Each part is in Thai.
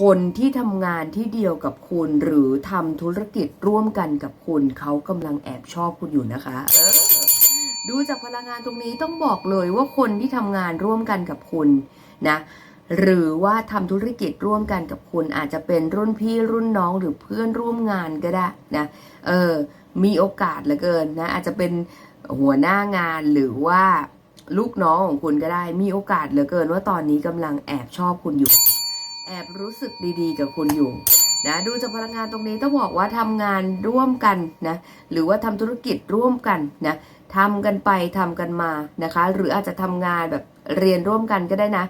คนที่ทำงานที่เดียวกับคุณหรือทำธุรกิจร่วมกันกับคุณเขากำลังแอบชอบคุณอยู่นะคะ ดูจากพลังงานตรงนี้ต้องบอกเลยว่าคนที่ทำงานร่วมกันกับคุณนะหรือว่าทำธุรกิจร่วมกันกับคุณอาจจะเป็นรุ่นพี่รุ่นน้องหรือเพื่อนร่วมงานก็ได้นะเออมีโอกาสเหลือเกินนะอาจจะเป็นหัวหน้างานหรือว่าลูกน้องของคุณก็ได้ มีโอกาสเหลือเกินว่าตอนนี้กำลังแอบชอบคุณอยู่ แอบรู้สึกดีๆ กับคุณอยู่นะดูจากพลังงานตรงนี้ต้องบอกว่าทำงานร่วมกันนะหรือว่าทำธุรกิจร่วมกันนะทำกันไปทำกันมานะคะ หรืออาจจะทำงานแบบเรียนร่วมกันก็ได้นะ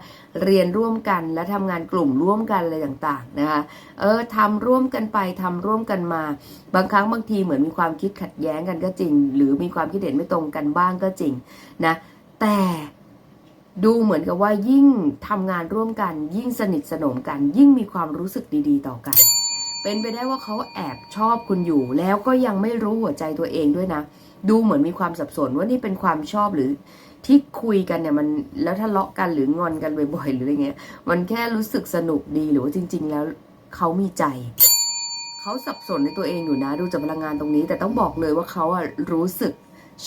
เรียนร่วมกันและทำงานกลุ่มร่วมกันอะไรต่างๆนะคะเออทำร่วมกันไปทำร่วมกันมา บางครั้งบางทีเหมือนมีความคิดขัดแย้งกันก็จริง หรือมีความคิดเห็นไม่ตรงกันบ้างก็จริงนะแต่ ดูเหมือนกับว่ายิ่งทำงานร่วมกัน ยิ่งสนิทสนมกัน ยิ่งมีความรู้สึกดีๆ ต่อกัน เป็นไปได้ว่าเขาแอบชอบคุณอยู่ แล้วก็ยังไม่รู้หัวใจตัวเองด้วยนะ ดูเหมือนมีความสับสนว่านี่เป็นความชอบหรือที่คุยกันเนี่ยมันแล้วทะเลาะกันหรืองอนกันบ่อยๆหรืออะไรเงี้ย มันแค่รู้สึกสนุกดีหรือว่าจริง ๆ แล้วเขามีใจเขาสับสนในตัวเองอยู่นะ ดูจากพลังงานตรงนี้ แต่ต้องบอกเลยว่าเขาอะรู้สึก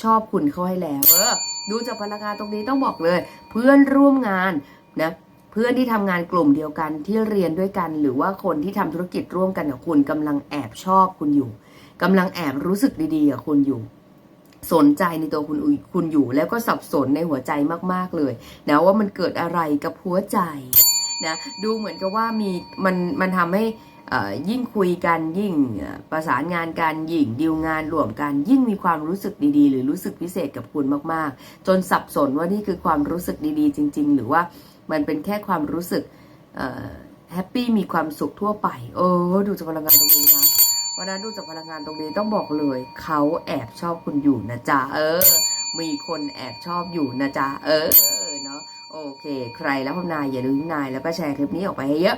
ชอบคุณเขาให้แล้วเออ ดูจากพลังงานตรงนี้ต้องบอกเลย เพื่อนร่วมงานนะเพื่อนที่ทำงานกลุ่มเดียวกันที่เรียนด้วยกัน หรือว่าคนที่ทำธุรกิจร่วมกันกับคุณกำลังแอบชอบคุณอยู่กำลังแอบรู้สึกดีๆกับคุณอยู่ สนใจในตัวคุณคุณอยู่ แล้วก็สับสนในหัวใจมากๆเลยนะว่ามันเกิดอะไรกับหัวใจนะดูเหมือนกับว่ามีมันมันทำให้ ยิ่งคุยกันยิ่งประสานงานกันยิ่งดีลงานรวมกันยิ่งมีความรู้สึกดีๆ หรือรู้สึกพิเศษกับคุณมากๆ จนสับสนว่านี่คือความรู้สึกดีๆ จริง ๆ หรือว่ามันเป็นแค่ความรู้สึกแฮปปี้มีความสุขทั่วไปเออดูจากพลังงานตรงนี้นะวันนั้นดูจากพลังงานตรงนี้ต้องบอกเลย เขาแอบชอบคุณอยู่นะจ๊ะเออ มีคนแอบชอบอยู่นะจ๊ะเออเนาะโอเค ใครแล้วพนายอย่าลืมนายแล้วก็แชร์คลิปนี้ออกไปให้เยอะ